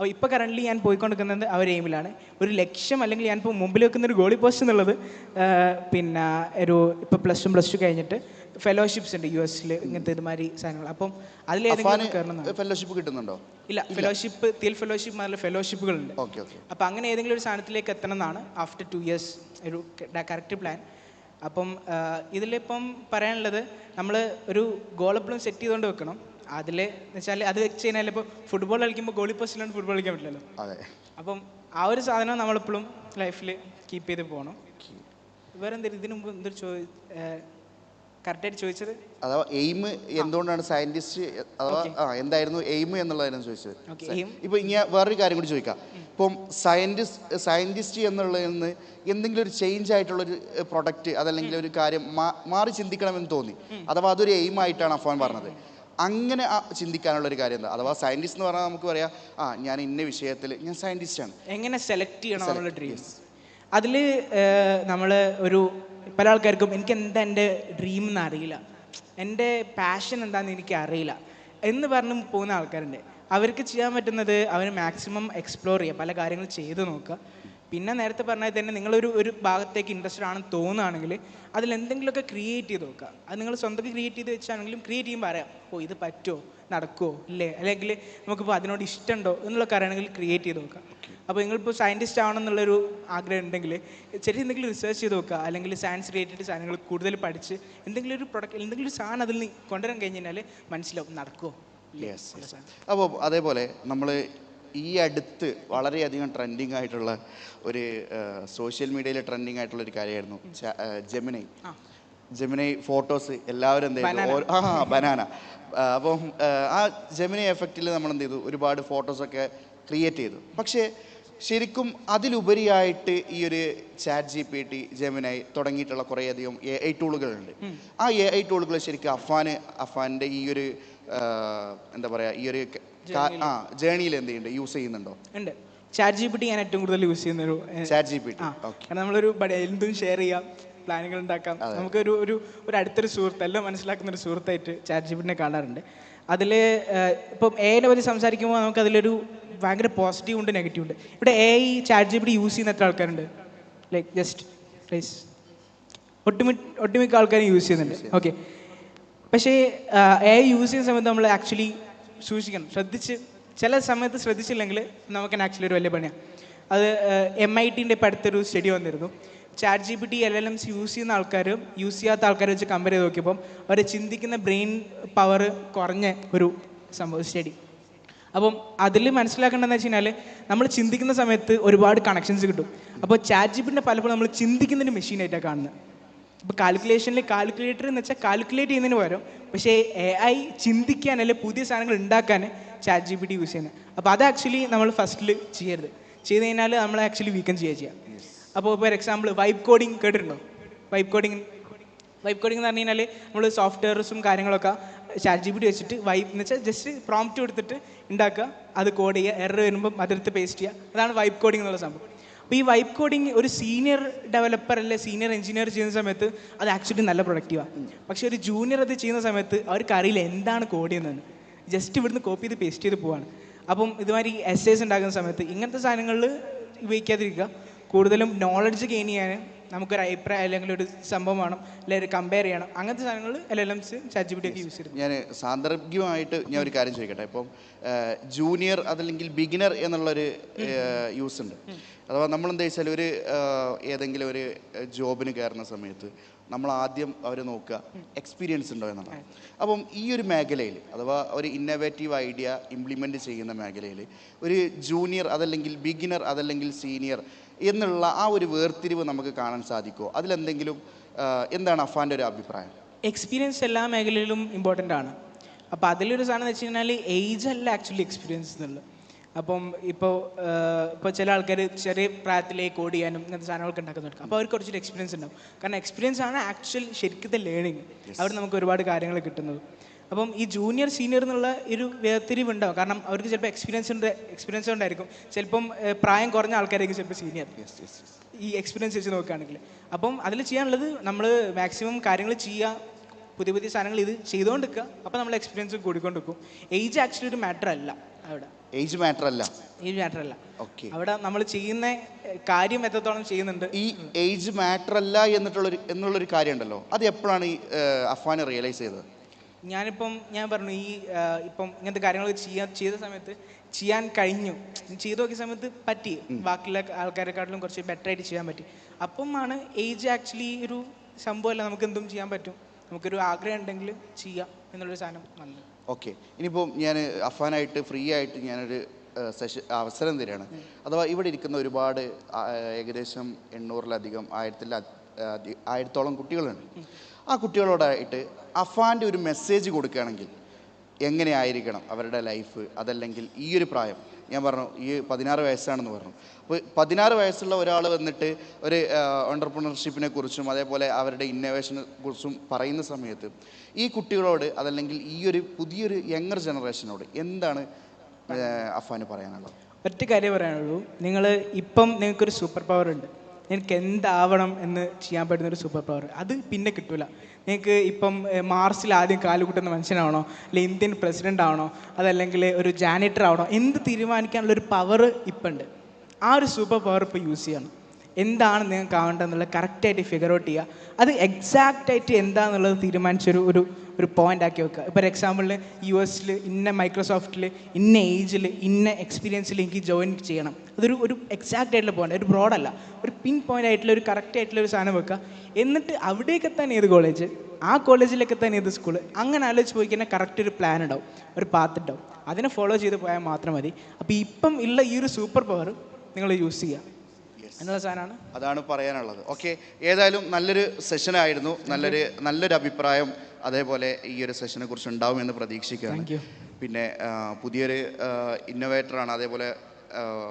അപ്പോൾ ഇപ്പോൾ കറന്റ്ലി ഞാൻ പോയിക്കൊണ്ടിരിക്കുന്നത് ആ ഒരു എയിമിലാണ് ഒരു ലക്ഷ്യം അല്ലെങ്കിൽ ഞാൻ ഇപ്പോൾ മുമ്പിൽ വെക്കുന്ന ഒരു ഗോളി പോസ്റ്റ് എന്നുള്ളത് പിന്നെ ഒരു ഇപ്പോൾ പ്ലസ് ടു പ്ലസ് ടു കഴിഞ്ഞിട്ട് ഫെലോഷിപ്സ് ഉണ്ട് യു എസിൽ ഇങ്ങനത്തെ ഇതുമാതിരി സാധനങ്ങൾ. അപ്പം അതിലേതെങ്കിലും ഫെലോഷിപ്പ് കിട്ടുന്നുണ്ടോ? ഇല്ല ഫെലോഷിപ്പ് തിയൽ ഫെലോഷിപ്പ് നല്ല ഫെലോഷിപ്പുകളുണ്ട് ഓക്കെ ഓക്കെ. അപ്പം അങ്ങനെ ഏതെങ്കിലും ഒരു സാധനത്തിലേക്ക് എത്തണം എന്നാണ് ആഫ്റ്റർ ടു ഇയേഴ്സ് ഒരു കറക്റ്റ് പ്ലാൻ അപ്പം ഇതിലിപ്പം പറയാനുള്ളത് നമ്മൾ ഒരു ഗോൾ എപ്പോഴും സെറ്റ് ചെയ്തുകൊണ്ട് വെക്കണം. അതിൽ എന്ന് വെച്ചാൽ അത് വെച്ച് കഴിഞ്ഞാൽ ഇപ്പോൾ ഫുട്ബോൾ കളിക്കുമ്പോൾ ഗോളി പോസ്റ്റിലാണ് ഫുട്ബോൾ കളിക്കാൻ പറ്റില്ലല്ലോ. അതെ. അപ്പം ആ ഒരു സാധനം നമ്മളെപ്പോഴും ലൈഫിൽ കീപ്പ് ചെയ്ത് പോകണം വേറെ എന്തെങ്കിലും ഇതിനു മുമ്പ് എന്തൊരു ചോദി കറക്റ്റായിട്ട് ചോദിച്ചത്? അഥവാ എയിം എന്തുകൊണ്ടാണ് സയന്റിസ്റ്റ് അഥവാ ആ എന്തായിരുന്നു എയിം എന്നുള്ളതായിരുന്നു ചോദിച്ചത്. ഇപ്പൊ ഇങ്ങനെ വേറൊരു കാര്യം കൂടി ചോദിക്കാം. ഇപ്പം സയന്റിസ്റ്റ് സയന്റിസ്റ്റ് എന്നുള്ളതിൽ നിന്ന് എന്തെങ്കിലും ഒരു ചേഞ്ച് ആയിട്ടുള്ള ഒരു പ്രൊഡക്റ്റ് അതല്ലെങ്കിൽ ഒരു കാര്യം മാറി ചിന്തിക്കണമെന്ന് തോന്നി. അഥവാ അതൊരു എയിം ആയിട്ടാണ് അഫോൻ പറഞ്ഞത്. അങ്ങനെ ആ ചിന്തിക്കാനുള്ള ഒരു കാര്യം എന്താ അഥവാ സയന്റിസ്റ്റ് എന്ന് പറഞ്ഞാൽ നമുക്ക് പറയാം ആ ഞാൻ ഇന്ന വിഷയത്തിൽ ഞാൻ സയന്റിസ്റ്റ് ആണ്. എങ്ങനെ സെലക്ട് ചെയ്യണം നമ്മുടെ ഡ്രീം അതിൽ നമ്മൾ ഒരു പല ആൾക്കാർക്കും എനിക്ക് എന്താ എന്റെ ഡ്രീം എന്ന് അറിയില്ല. എന്റെ പാഷൻ എന്താണെന്ന് എനിക്ക് അറിയില്ല. എന്ന് പറഞ്ഞു പോകുന്ന ആൾക്കാരുണ്ട്. അവർക്ക് ചെയ്യാൻ പറ്റുന്നത് അവർ മാക്സിമം എക്സ്പ്ലോർ ചെയ്യുക പല കാര്യങ്ങൾ ചെയ്ത് നോക്കുക. പിന്നെ നേരത്തെ പറഞ്ഞാൽ തന്നെ നിങ്ങളൊരു ഒരു ഭാഗത്തേക്ക് ഇൻട്രസ്റ്റഡ് ആണെന്ന് തോന്നുകയാണെങ്കിൽ അതിൽ എന്തെങ്കിലുമൊക്കെ ക്രിയേറ്റ് ചെയ്ത് നോക്കുക അത് നിങ്ങൾ സ്വന്തം ക്രിയേറ്റ് ചെയ്ത് വെച്ചാണെങ്കിലും ക്രിയേറ്റ് ചെയ്യുമ്പോൾ അറിയാം ഓ ഇത് പറ്റുമോ? നടക്കുമോ ഇല്ലേ? അല്ലെങ്കിൽ നമുക്കിപ്പോൾ അതിനോട് ഇഷ്ടമുണ്ടോ എന്നുള്ളൊക്കെ അറിയണമെങ്കിൽ ക്രിയേറ്റ് ചെയ്ത് നോക്കുക അപ്പോൾ നിങ്ങളിപ്പോൾ സയന്റിസ്റ്റ് ആവണം എന്നുള്ളൊരു ആഗ്രഹം ഉണ്ടെങ്കിൽ ചെറിയ എന്തെങ്കിലും റിസർച്ച് ചെയ്ത് നോക്കുക അല്ലെങ്കിൽ സയൻസ് റിലേറ്റഡ് സാധനങ്ങൾ കൂടുതൽ പഠിച്ച് എന്തെങ്കിലും ഒരു പ്രൊഡക്റ്റ് എന്തെങ്കിലും ഒരു സാധനം അതിൽ നിന്ന് കൊണ്ടുവരാൻ കഴിഞ്ഞ് കഴിഞ്ഞാൽ മനസ്സിലാവും നടക്കുമോ അപ്പോൾ അതേപോലെ നമ്മൾ ഈ അടുത്ത് വളരെയധികം ട്രെൻഡിങ് ആയിട്ടുള്ള ഒരു സോഷ്യൽ മീഡിയയിൽ ട്രെൻഡിങ് ആയിട്ടുള്ള ഒരു കാര്യമായിരുന്നു. ജെമിനൈ. ജെമിനൈ ഫോട്ടോസ് എല്ലാവരും എന്ത് ചെയ്തു? ആ ബനാന അപ്പം ആ, ജെമിനൈ എഫക്റ്റിൽ നമ്മൾ എന്ത് ചെയ്തു? ഒരുപാട് ഫോട്ടോസൊക്കെ ക്രിയേറ്റ് ചെയ്തു. പക്ഷേ ശരിക്കും അതിലുപരിയായിട്ട് ഈ ഒരു ചാറ്റ് ജി പി ടി ജെമിനായി തുടങ്ങിയിട്ടുള്ള കുറേയധികം എ ഐ ടൂളുകളുണ്ട് ആ എ ഐ ടൂളുകൾ ശരിക്കും അഫാന് അഫാന്റെ ഈ ഒരു എന്താ പറയുക ഈ ഒരു ആ ജേണിയിൽ എന്ത് ചെയ്യുന്നുണ്ട്? യൂസ് ചെയ്യുന്നുണ്ടോ? ഉണ്ട്. ചാറ്റ് ജി പി ടി ഞാൻ ഏറ്റവും കൂടുതൽ യൂസ് ചെയ്യുന്ന ഒരു ചാറ്റ് ജി പി ടി കാരണം നമ്മളൊരു എന്തും ഷെയർ ചെയ്യാം പ്ലാനുകൾ ഉണ്ടാക്കാം. നമുക്കൊരു ഒരു ഒരു അടുത്തൊരു സുഹൃത്ത് എല്ലാം മനസ്സിലാക്കുന്ന ഒരു സുഹൃത്തായിട്ട് ചാറ്റ് ജി ജിപിനെ കാണാറുണ്ട് അതിൽ ഇപ്പം എനെ പറ്റി സംസാരിക്കുമ്പോൾ നമുക്ക് അതിലൊരു ഭയങ്കര പോസിറ്റീവ് ഉണ്ട് നെഗറ്റീവ് ഉണ്ട്. ഇവിടെ A I chat G P use ചെയ്യുന്ന എത്ര ആൾക്കാരുണ്ട്? ലൈക്ക് ജസ്റ്റ് പ്ലീസ് ഒട്ടുമിക്ക ഒട്ടുമിക്ക ആൾക്കാരും യൂസ് ചെയ്യുന്നുണ്ട്. ഓക്കെ പക്ഷേ എ ഐ യൂസ് ചെയ്യുന്ന സമയത്ത് നമ്മൾ ആക്ച്വലി സൂക്ഷിക്കണം. ശ്രദ്ധിച്ച് ചില സമയത്ത് ശ്രദ്ധിച്ചില്ലെങ്കിൽ നമുക്ക് ആക്ച്വലി ഒരു വലിയ പണിയാണ് അത് എം ഐ ടിന്റെ ഇപ്പം അടുത്തൊരു സ്റ്റഡി വന്നിരുന്നു. Chat G P T L L Ms use ചെയ്യുന്ന ആൾക്കാരും യൂസ് ചെയ്യാത്ത ആൾക്കാരെ വെച്ച് കമ്പയർ ചെയ്ത് നോക്കിയപ്പം അവർ ചിന്തിക്കുന്ന ബ്രെയിൻ പവർ കുറഞ്ഞ ഒരു സംഭവം സ്റ്റഡി അപ്പം അതിൽ മനസ്സിലാക്കേണ്ടതെന്ന് വെച്ച് കഴിഞ്ഞാൽ നമ്മൾ ചിന്തിക്കുന്ന സമയത്ത് ഒരുപാട് കണക്ഷൻസ് കിട്ടും. അപ്പോൾ ചാറ്റ് ജി പിന്റെ പലപ്പോഴും നമ്മൾ ചിന്തിക്കുന്നൊരു മെഷീനായിട്ടാണ് കാണുന്നത് ഇപ്പോൾ കാൽക്കുലേഷനിൽ കാൽക്കുലേറ്റർ എന്ന് വെച്ചാൽ കാൽക്കുലേറ്റ് ചെയ്യുന്നതിന് പകരം പക്ഷേ എ ഐ ചിന്തിക്കാൻ അല്ലെങ്കിൽ പുതിയ സാധനങ്ങൾ ഉണ്ടാക്കാൻ chat G P T use ചെയ്യുന്നത് അപ്പോൾ അത് ആക്ച്വലി നമ്മൾ ഫസ്റ്റിൽ ചെയ്യരുത്. ചെയ്ത് കഴിഞ്ഞാൽ നമ്മൾ ആക്ച്വലി വീക്കം ചെയ്യുക ചെയ്യാം. അപ്പോൾ ഫോർ എക്സാമ്പിൾ വൈബ് കോഡിങ് കേട്ടിട്ടുണ്ടോ? വൈബ് കോഡിങ് വൈബ് കോഡിംഗ് എന്ന് പറഞ്ഞു കഴിഞ്ഞാൽ നമ്മൾ സോഫ്റ്റ്വെയർസും കാര്യങ്ങളൊക്കെ ചാറ്റ് ജി പി ടി വെച്ചിട്ട് വൈബ് എന്ന് വെച്ചാൽ ജസ്റ്റ് പ്രോംപ്റ്റ് കൊടുത്തിട്ട് ഉണ്ടാക്കുക. അത് കോഡ് ചെയ്യുക. എറർ വരുമ്പം അതെടുത്ത് പേസ്റ്റ് ചെയ്യുക. അതാണ് വൈബ് കോഡിംഗ് എന്നുള്ള സംഭവം. അപ്പോൾ ഈ വൈബ് കോഡിങ് ഒരു സീനിയർ ഡെവലപ്പർ അല്ലെ സീനിയർ എഞ്ചിനീയർ ചെയ്യുന്ന സമയത്ത് അത് ആക്ച്വലി നല്ല പ്രൊഡക്റ്റീവാണ് പക്ഷേ ഒരു ജൂനിയർ അത് ചെയ്യുന്ന സമയത്ത് അവർക്ക് അറിയില്ല എന്താണ് കോഡ് ചെയ്യുന്നതെന്ന്. ജസ്റ്റ് ഇവിടുന്ന് കോപ്പി ചെയ്ത് പേസ്റ്റ് ചെയ്ത് പോവാണ്. അപ്പം ഇതുമാതിരി എസ്സേസ് ഉണ്ടാക്കുന്ന സമയത്ത് ഇങ്ങനത്തെ സാധനങ്ങളിൽ ഉപയോഗിക്കാതിരിക്കുക. കൂടുതലും നോളജ് ഗെയിൻ ചെയ്യാൻ നമുക്കൊരു അഭിപ്രായം അല്ലെങ്കിൽ ഒരു സംഭവം വേണം അല്ലെങ്കിൽ കമ്പയർ ചെയ്യണം. അങ്ങനത്തെ സാധനങ്ങൾ L L Ms chat G use ചെയ്തു ഞാൻ സാന്ദർഭികമായിട്ട് ഞാൻ ഒരു കാര്യം ചോദിക്കട്ടെ? ഇപ്പം ജൂനിയർ അതല്ലെങ്കിൽ ബിഗിനർ എന്നുള്ളൊരു യൂസ് ഉണ്ട്. അഥവാ നമ്മൾ എന്താ വെച്ചാൽ ഒരു ഏതെങ്കിലും ഒരു ജോബിന് കയറുന്ന സമയത്ത് നമ്മൾ ആദ്യം അവർ നോക്കുക എക്സ്പീരിയൻസ് ഉണ്ടോ എന്നാണ് അപ്പം ഈ ഒരു മേഖലയിൽ അഥവാ ഒരു ഇന്നോവേറ്റീവ് ഐഡിയ ഇംപ്ലിമെന്റ് ചെയ്യുന്ന മേഖലയിൽ ഒരു ജൂനിയർ അതല്ലെങ്കിൽ ബിഗിനർ അതല്ലെങ്കിൽ സീനിയർ എന്നുള്ള ആ ഒരു വേർതിരിവ് നമുക്ക് കാണാൻ സാധിക്കുമോ? അതിലെന്തെങ്കിലും എന്താണ് അഫാന്റെ ഒരു അഭിപ്രായം? എക്സ്പീരിയൻസ് എല്ലാ മേഖലയിലും ഇമ്പോർട്ടന്റ് ആണ്. അപ്പോൾ അതിലൊരു സാധനം എന്ന് വെച്ച് കഴിഞ്ഞാൽ ഏജ് അല്ല ആക്ച്വലി എക്സ്പീരിയൻസ് എന്നുള്ളത്. അപ്പം ഇപ്പോൾ ഇപ്പോൾ ചില ആൾക്കാർ ചെറിയ പ്രായത്തിലേക്ക് കോഡ് ചെയ്യാനും ഇങ്ങനത്തെ സാധനങ്ങളൊക്കെ ഉണ്ടാക്കുന്നുണ്ട് അപ്പോൾ അവർക്ക് കുറച്ചൊരു എക്സ്പീരിയൻസ് ഉണ്ടാവും. കാരണം എക്സ്പീരിയൻസ് ആണ് ആക്ച്വൽ ശരിക്കത്തെ ലേണിംഗ് അവിടെ നമുക്ക് ഒരുപാട് കാര്യങ്ങൾ കിട്ടുന്നത്. അപ്പം ഈ ജൂനിയർ സീനിയർ എന്നുള്ള ഒരു വേർതിരിവ് ഉണ്ടാവും. കാരണം അവർക്ക് ചിലപ്പോൾ എക്സ്പീരിയൻസ് ഉണ്ട് എക്സ്പീരിയൻസ് ഉണ്ടായിരിക്കും. ചിലപ്പം പ്രായം കുറഞ്ഞ ആൾക്കാരായിരിക്കും ചിലപ്പോൾ സീനിയർ ഈ എക്സ്പീരിയൻസ് വെച്ച് നോക്കുകയാണെങ്കിൽ. അപ്പം അതിൽ ചെയ്യാനുള്ളത് നമ്മൾ മാക്സിമം കാര്യങ്ങൾ ചെയ്യുക പുതിയ പുതിയ സാധനങ്ങൾ ഇത് ചെയ്തുകൊണ്ടിരിക്കുക അപ്പോൾ നമ്മൾ എക്സ്പീരിയൻസ് കൂടിക്കൊണ്ടിരിക്കും. ഏജ് ആക്ച്വലി ഒരു മാറ്റർ അല്ല. അവിടെ. ഏജ് മാറ്റർ അല്ല. ഏജ് മാറ്റർ അല്ല. ഓക്കെ അവിടെ നമ്മൾ ചെയ്യുന്ന കാര്യം എത്രത്തോളം ചെയ്യുന്നുണ്ട്? ഈ ഏജ് മാറ്റർ അല്ല എന്നിട്ടുള്ളൊരു എന്നുള്ളൊരു കാര്യം ഉണ്ടല്ലോ അത് എപ്പോഴാണ് ഈ അഫാൻ റിയലൈസ് ചെയ്തത്? ഞാനിപ്പം ഞാൻ പറഞ്ഞു ഈ ഇപ്പം ഇങ്ങനത്തെ കാര്യങ്ങൾ ചെയ്യാൻ ചെയ്ത സമയത്ത് ചെയ്യാൻ കഴിഞ്ഞു. ചെയ്തു നോക്കിയ സമയത്ത് പറ്റി. ബാക്കിയുള്ള ആൾക്കാരെക്കാട്ടിലും കുറച്ച് ബെറ്റർ ആയിട്ട് ചെയ്യാൻ പറ്റി. അപ്പം ആണ് ഏജ് ആക്ച്വലി ഒരു സംഭവമല്ല നമുക്ക് എന്തും ചെയ്യാൻ പറ്റും. നമുക്കൊരു ആഗ്രഹം ഉണ്ടെങ്കിൽ ചെയ്യാം എന്നുള്ളൊരു സാധനം വന്നത് ഓക്കെ. ഇനിയിപ്പോൾ ഞാൻ അഫാനായിട്ട് ഫ്രീ ആയിട്ട് ഞാനൊരു സെഷൻ അവസരം തരികയാണ്. അഥവാ ഇവിടെ ഇരിക്കുന്ന ഒരുപാട് ഏകദേശം എണ്ണൂറിലധികം ആയിരത്തിൽ ആയിരത്തോളം കുട്ടികളുണ്ട്. ആ കുട്ടികളോടായിട്ട് അഫാന്റെ ഒരു മെസ്സേജ് കൊടുക്കുകയാണെങ്കിൽ എങ്ങനെയായിരിക്കണം അവരുടെ ലൈഫ് അതല്ലെങ്കിൽ ഈ ഒരു പ്രായം? ഞാൻ പറഞ്ഞു ഈ പതിനാറ് വയസ്സാണെന്ന് പറഞ്ഞു. അപ്പോൾ പതിനാറ് വയസ്സുള്ള ഒരാൾ വന്നിട്ട് ഒരു ഓണ്ടർപ്രണർഷിപ്പിനെ കുറിച്ചും അതേപോലെ അവരുടെ ഇന്നോവേഷനെ കുറിച്ചും പറയുന്ന സമയത്ത് ഈ കുട്ടികളോട് അതല്ലെങ്കിൽ ഈ ഒരു പുതിയൊരു യങ്ങർ ജനറേഷനോട് എന്താണ് അഫാന് പറയാനുള്ളത്? ഒറ്റ കാര്യം പറയാനുള്ളൂ. നിങ്ങൾ ഇപ്പം നിങ്ങൾക്കൊരു സൂപ്പർ പവർ ഉണ്ട്. നിങ്ങൾക്ക് എന്താവണം എന്ന് ചെയ്യാൻ പറ്റുന്ന ഒരു സൂപ്പർ പവർ അത് പിന്നെ കിട്ടൂല. നിങ്ങൾക്ക് ഇപ്പം മാർസിൽ ആദ്യം കാലുകൂട്ടുന്ന മനുഷ്യനാണോ? അല്ലെങ്കിൽ ഇന്ത്യൻ പ്രസിഡന്റ് ആണോ? അതല്ലെങ്കിൽ ഒരു ജാനിറ്റർ ആവണോ എന്ത് തീരുമാനിക്കാനുള്ള ഒരു പവർ ഇപ്പം ഉണ്ട് ആ ഒരു സൂപ്പർ പവർ ഇപ്പോൾ യൂസ് ചെയ്യണം. എന്താണ് നിങ്ങൾക്ക് ആവേണ്ടതെന്നുള്ളത് കറക്റ്റായിട്ട് ഫിഗർ ഔട്ട് ചെയ്യുക അത് എക്സാക്റ്റ് ആയിട്ട് എന്താണെന്നുള്ളത് തീരുമാനിച്ചൊരു ഒരു ഒരു പോയിന്റ് ആക്കി വെക്കുക ഇപ്പോൾ എക്സാമ്പിളിൽ യു എസിൽ ഇന്ന മൈക്രോസോഫ്റ്റിൽ ഇന്ന ഏജിൽ ഇന്ന എക്സ്പീരിയൻസിൽ എനിക്ക് ജോയിൻ ചെയ്യണം. അതൊരു ഒരു എക്സാക്റ്റ് ആയിട്ടുള്ള പോയിന്റ് ഒരു ബ്രോഡല്ല ഒരു പിൻ പോയിന്റ് ആയിട്ടുള്ള ഒരു കറക്റ്റ് ആയിട്ടുള്ള ഒരു സാധനം വെക്കുക. എന്നിട്ട് അവിടേക്ക് എത്താൻ ഏത് കോളേജ് ആ കോളേജിലേക്ക് എത്താൻ ഏത് സ്കൂൾ അങ്ങനെ ആലോചിച്ച് പോയി കഴിഞ്ഞാൽ കറക്റ്റ് ഒരു പ്ലാൻ ഉണ്ടാവും ഒരു പാത്ത് ഉണ്ടാവും. അതിനെ ഫോളോ ചെയ്ത് പോയാൽ മാത്രം മതി. അപ്പോൾ ഇപ്പം ഉള്ള ഈ ഒരു സൂപ്പർ പവർ നിങ്ങൾ യൂസ് ചെയ്യുക. എന്നുള്ള സാധനമാണ്. അതാണ് പറയാനുള്ളത്. ഓക്കെ ഏതായാലും നല്ലൊരു സെഷനായിരുന്നു നല്ലൊരു നല്ലൊരു അഭിപ്രായം അതേപോലെ ഈ ഒരു സെഷനെ കുറിച്ച് ഉണ്ടാവുമെന്ന് പ്രതീക്ഷിക്കുകയാണ്. പിന്നെ പുതിയൊരു ഇന്നോവേറ്ററാണ് അതേപോലെ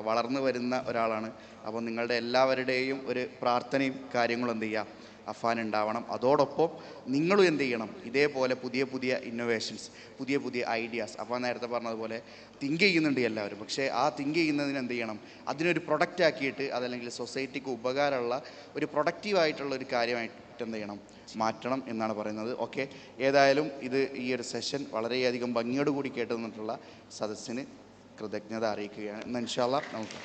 വളർന്നു വരുന്ന ഒരാളാണ്. അപ്പോൾ നിങ്ങളുടെ എല്ലാവരുടെയും ഒരു പ്രാർത്ഥനയും കാര്യങ്ങളും എന്ത് ചെയ്യുക? അഫാൻ ഉണ്ടാവണം. അതോടൊപ്പം നിങ്ങളും എന്ത് ചെയ്യണം? ഇതേപോലെ പുതിയ പുതിയ ഇന്നോവേഷൻസ് പുതിയ പുതിയ ഐഡിയാസ് അപ്പോൾ നേരത്തെ പറഞ്ഞതുപോലെ തിങ്ക് ചെയ്യുന്നുണ്ട് എല്ലാവരും. പക്ഷേ ആ തിങ്ക് ചെയ്യുന്നതിന് എന്ത് ചെയ്യണം? അതിനൊരു പ്രൊഡക്റ്റ് ആക്കിയിട്ട് അതല്ലെങ്കിൽ സൊസൈറ്റിക്ക് ഉപകാരമുള്ള ഒരു പ്രൊഡക്റ്റീവായിട്ടുള്ള ഒരു കാര്യമായിട്ട് എന്ത് ചെയ്യണം? മാറ്റണം എന്നാണ് പറയുന്നത്. ഓക്കെ ഏതായാലും ഇത് ഈ ഒരു സെഷൻ വളരെയധികം ഭംഗിയോടുകൂടി കേട്ടു നിന്നിട്ടുള്ള സദസ്സിന് കൃതജ്ഞത അറിയിക്കുകയാണ്. ഇൻഷാല്ല നമുക്ക്